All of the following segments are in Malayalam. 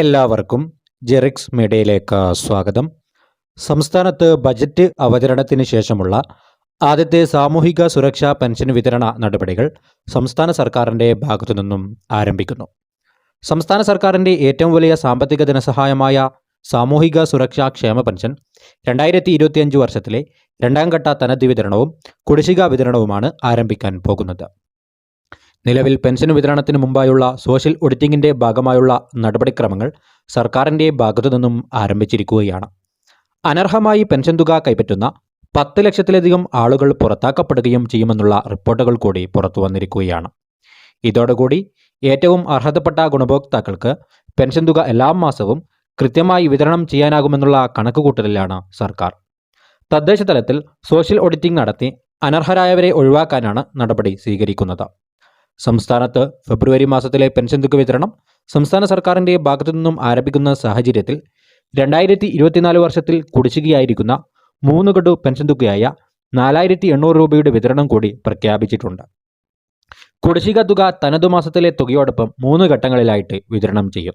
എല്ലാവർക്കും ജെറിക്സ് മീഡിയയിലേക്ക് സ്വാഗതം. സംസ്ഥാനത്ത് ബജറ്റ് അവതരണത്തിന് ശേഷമുള്ള ആദ്യത്തെ സാമൂഹിക സുരക്ഷാ പെൻഷൻ വിതരണ നടപടികൾ സംസ്ഥാന സർക്കാരിന്റെ ഭാഗത്തു നിന്നും ആരംഭിക്കുന്നു. സംസ്ഥാന സർക്കാരിന്റെ ഏറ്റവും വലിയ സാമ്പത്തിക ധനസഹായമായ സാമൂഹിക സുരക്ഷാ ക്ഷേമ പെൻഷൻ രണ്ടായിരത്തി ഇരുപത്തിയഞ്ച് വർഷത്തിലെ രണ്ടാം ഘട്ട തനത് വിതരണവും കുടിശ്ശിക വിതരണവുമാണ് ആരംഭിക്കാൻ പോകുന്നത്. നിലവിൽ പെൻഷൻ വിതരണത്തിന് മുമ്പായുള്ള സോഷ്യൽ ഓഡിറ്റിംഗിന്റെ ഭാഗമായുള്ള നടപടിക്രമങ്ങൾ സർക്കാരിന്റെ ഭാഗത്തു നിന്നും ആരംഭിച്ചിരിക്കുകയാണ്. അനർഹമായി പെൻഷൻ തുക കൈപ്പറ്റുന്ന പത്ത് ലക്ഷത്തിലധികം ആളുകൾ പുറത്താക്കപ്പെടുകയും ചെയ്യുമെന്നുള്ള റിപ്പോർട്ടുകൾ കൂടി പുറത്തു വന്നിരിക്കുകയാണ്. ഇതോടുകൂടി ഏറ്റവും അർഹതപ്പെട്ട ഗുണഭോക്താക്കൾക്ക് പെൻഷൻ തുക എല്ലാ മാസവും കൃത്യമായി വിതരണം ചെയ്യാനാകുമെന്നുള്ള കണക്കുകൂട്ടലിലാണ് സർക്കാർ. തദ്ദേശ തലത്തിൽ സോഷ്യൽ ഓഡിറ്റിംഗ് നടത്തി അനർഹരായവരെ ഒഴിവാക്കാനാണ് നടപടി സ്വീകരിക്കുന്നത്. സംസ്ഥാനത്ത് ഫെബ്രുവരി മാസത്തിലെ പെൻഷൻ തുക വിതരണം സംസ്ഥാന സർക്കാരിന്റെ ഭാഗത്തു നിന്നും ആരംഭിക്കുന്ന സാഹചര്യത്തിൽ രണ്ടായിരത്തി ഇരുപത്തിനാല് വർഷത്തിൽ കുടിശ്ശികയായിരിക്കുന്ന മൂന്ന് ഗഡു പെൻഷൻ തുകയായ നാലായിരത്തി എണ്ണൂറ് രൂപയുടെ വിതരണം കൂടി പ്രഖ്യാപിച്ചിട്ടുണ്ട്. കുടിശ്ശിക തുക തനതു മാസത്തിലെ തുകയോടൊപ്പം മൂന്ന് ഘട്ടങ്ങളിലായിട്ട് വിതരണം ചെയ്യും.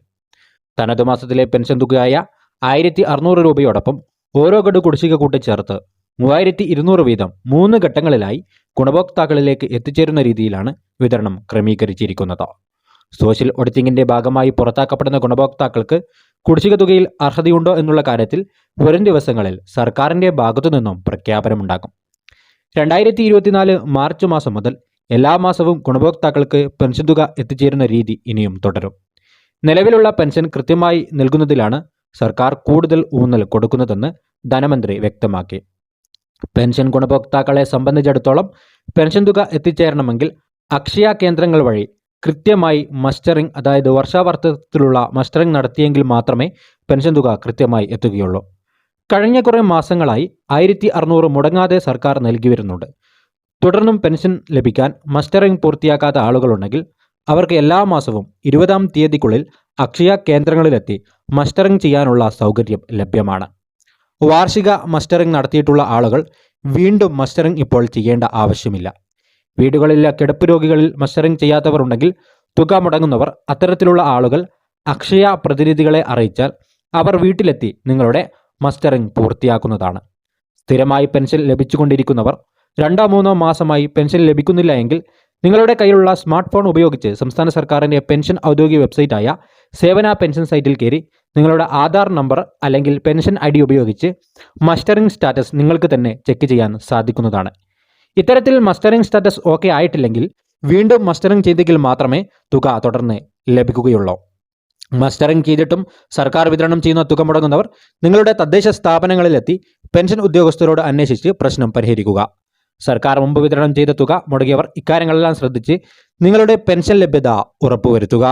തനതു മാസത്തിലെ പെൻഷൻ തുകയായ ആയിരത്തി അറുന്നൂറ് രൂപയോടൊപ്പം ഓരോ ഗഡു കുടിശ്ശിക കൂട്ടിച്ചേർത്ത് മൂവായിരത്തി ഇരുന്നൂറ് വീതം മൂന്ന് ഘട്ടങ്ങളിലായി ഗുണഭോക്താക്കളിലേക്ക് എത്തിച്ചേരുന്ന രീതിയിലാണ് വിതരണം ക്രമീകരിച്ചിരിക്കുന്നത്. സോഷ്യൽ ഓഡിറ്റിംഗിന്റെ ഭാഗമായി പുറത്താക്കപ്പെടുന്ന ഗുണഭോക്താക്കൾക്ക് കുടിശ്ശിക തുകയിൽ അർഹതയുണ്ടോ എന്നുള്ള കാര്യത്തിൽ വരും ദിവസങ്ങളിൽ സർക്കാരിന്റെ ഭാഗത്തു നിന്നും പ്രഖ്യാപനമുണ്ടാകും. രണ്ടായിരത്തി ഇരുപത്തിനാല് മാർച്ച് മാസം മുതൽ എല്ലാ മാസവും ഗുണഭോക്താക്കൾക്ക് പെൻഷൻ തുക എത്തിച്ചേരുന്ന രീതി ഇനിയും തുടരും. നിലവിലുള്ള പെൻഷൻ കൃത്യമായി നൽകുന്നതിലാണ് സർക്കാർ കൂടുതൽ ഊന്നൽ കൊടുക്കുന്നതെന്ന് ധനമന്ത്രി വ്യക്തമാക്കി. പെൻഷൻ ഗുണഭോക്താക്കളെ സംബന്ധിച്ചിടത്തോളം പെൻഷൻ തുക എത്തിച്ചേരണമെങ്കിൽ അക്ഷയ കേന്ദ്രങ്ങൾ വഴി കൃത്യമായി മസ്റ്ററിംഗ് അതായത് വർഷാവർത്തത്തിലുള്ള മസ്റ്ററിംഗ് നടത്തിയെങ്കിൽ മാത്രമേ പെൻഷൻ തുക കൃത്യമായി എത്തുകയുള്ളൂ. കഴിഞ്ഞ കുറേ മാസങ്ങളായി ആയിരത്തി അറുന്നൂറ് മുടങ്ങാതെ സർക്കാർ നൽകി വരുന്നുണ്ട്. തുടർന്നും പെൻഷൻ ലഭിക്കാൻ മസ്റ്ററിംഗ് പൂർത്തിയാക്കാത്ത ആളുകളുണ്ടെങ്കിൽ അവർക്ക് എല്ലാ മാസവും ഇരുപതാം തീയതിക്കുള്ളിൽ അക്ഷയ കേന്ദ്രങ്ങളിലെത്തി മസ്റ്ററിംഗ് ചെയ്യാനുള്ള സൗകര്യം ലഭ്യമാണ്. വാർഷിക മസ്റ്ററിംഗ് നടത്തിയിട്ടുള്ള ആളുകൾ വീണ്ടും മസ്റ്ററിംഗ് ഇപ്പോൾ ചെയ്യേണ്ട ആവശ്യമില്ല. വീടുകളിലെ കിടപ്പ് രോഗികളിൽ മസ്റ്ററിംഗ് ചെയ്യാത്തവർ ഉണ്ടെങ്കിൽ തുക മുടങ്ങുന്നവർ അത്തരത്തിലുള്ള ആളുകൾ അക്ഷയ പ്രതിനിധികളെ അറിയിച്ചാൽ അവർ വീട്ടിലെത്തി നിങ്ങളുടെ മസ്റ്ററിംഗ് പൂർത്തിയാക്കുന്നതാണ്. സ്ഥിരമായി പെൻഷൻ ലഭിച്ചുകൊണ്ടിരിക്കുന്നവർ രണ്ടോ മൂന്നോ മാസമായി പെൻഷൻ ലഭിക്കുന്നില്ല എങ്കിൽ നിങ്ങളുടെ കയ്യിലുള്ള സ്മാർട്ട് ഫോൺ ഉപയോഗിച്ച് സംസ്ഥാന സർക്കാരിന്റെ പെൻഷൻ ഔദ്യോഗിക വെബ്സൈറ്റായ സേവന പെൻഷൻ സൈറ്റിൽ കയറി നിങ്ങളുടെ ആധാർ നമ്പർ അല്ലെങ്കിൽ പെൻഷൻ ഐ ഡി ഉപയോഗിച്ച് മസ്റ്ററിംഗ് സ്റ്റാറ്റസ് നിങ്ങൾക്ക് തന്നെ ചെക്ക് ചെയ്യാൻ സാധിക്കുന്നതാണ്. ഇത്തരത്തിൽ മസ്റ്ററിംഗ് സ്റ്റാറ്റസ് ഓക്കെ ആയിട്ടില്ലെങ്കിൽ വീണ്ടും മസ്റ്ററിംഗ് ചെയ്തെങ്കിൽ മാത്രമേ തുക തുടർന്ന് ലഭിക്കുകയുള്ളൂ. മസ്റ്ററിംഗ് ചെയ്തിട്ടും സർക്കാർ വിതരണം ചെയ്യുന്ന തുക മുടങ്ങുന്നവർ നിങ്ങളുടെ തദ്ദേശ സ്ഥാപനങ്ങളിലെത്തി പെൻഷൻ ഉദ്യോഗസ്ഥരോട് അന്വേഷിച്ച് പ്രശ്നം പരിഹരിക്കുക. സർക്കാർ മുമ്പ് വിതരണം ചെയ്ത തുക മുടങ്ങിയവർ ഇക്കാര്യങ്ങളെല്ലാം ശ്രദ്ധിച്ച് നിങ്ങളുടെ പെൻഷൻ ലഭ്യത ഉറപ്പുവരുത്തുക.